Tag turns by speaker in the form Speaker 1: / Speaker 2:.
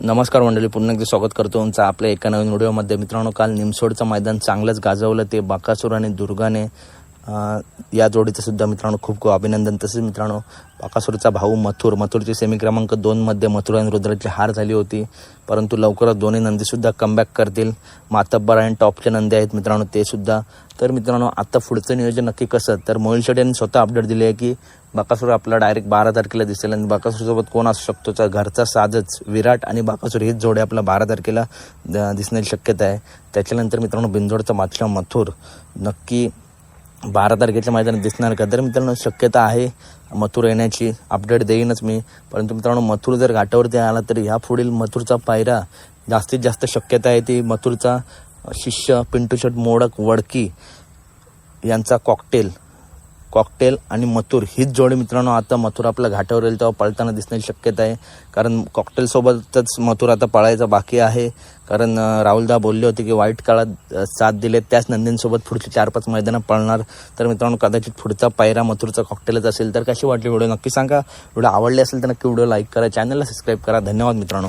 Speaker 1: नमस्कार मंडळी पुन्हा एकदा स्वागत करतो तुमचं आपल्या एका नवीन व्हिडिओमध्ये. मित्रांनो काल निमसोडचं मैदान चांगलंच गाजवलं. ते बाकासूर आणि दुर्गाने या जोडीचं सुद्धा मित्रांनो खूप खूप अभिनंदन. तसेच मित्रांनो बाकासूरचा भाऊ मथुर. मथुरची सेमी क्रमांक दोनमध्ये मथुर आणि रुद्राची हार झाली होती. परंतु लवकरच दोन्ही नंदीसुद्धा कमबॅक करतील. मातब्बर आणि टॉपचे नंदी आहेत मित्रांनो ते सुद्धा. तर मित्रांनो आता पुढचं नियोजन नक्की कसं? तर मोहिल शेट यांनी स्वतः अपडेट दिली आहे की बाकासूर आपला डायरेक्ट बारा तारखेला दिसेल आणि बाकासूरसोबत कोण असू शकतो? तर घरचा साजच विराट आणि बाकासूर हीच जोडी आपला बारा तारखेला द- दिसण्याची शक्यता आहे. त्याच्यानंतर मित्रांनो बिंदोडचा माथला मथुर. नक्की बारा तारखेच्या मैदानात दिसणार का? तर मित्रांनो शक्यता आहे मथुर येण्याची. अपडेट देईनच मी. परंतु मित्रांनो मथुर जर घाटावरती आला तर ह्या पुढील मथुरचा पायरा जास्तीत जास्त शक्यता आहे ती मथुरचा शिष्य पिंटू शर्ट मोडक वडकी यांचा कॉकटेल कॉकटेल आणि मथुर हीच जोडी मित्रांनो आता मथुर आपल्या घाटावर येईल तेव्हा पळताना दिसण्याची शक्यता आहे. कारण कॉकटेलसोबतच मथुर आता पळायचा बाकी आहे. कारण राहुलदा बोलले होते की वाईट काळात साथ दिले त्याच नंदींसोबत पुढची चार पाच मैदानं पळणार. तर मित्रांनो कदाचित पुढचा पायरा मथुरचा कॉकटेलच असेल. तर कशी वाटली व्हिडिओ नक्की सांगा. व्हिडिओ आवडली असेल तर नक्की व्हिडिओ लाईक करा चॅनलला सबस्क्राईब करा. धन्यवाद मित्रांनो.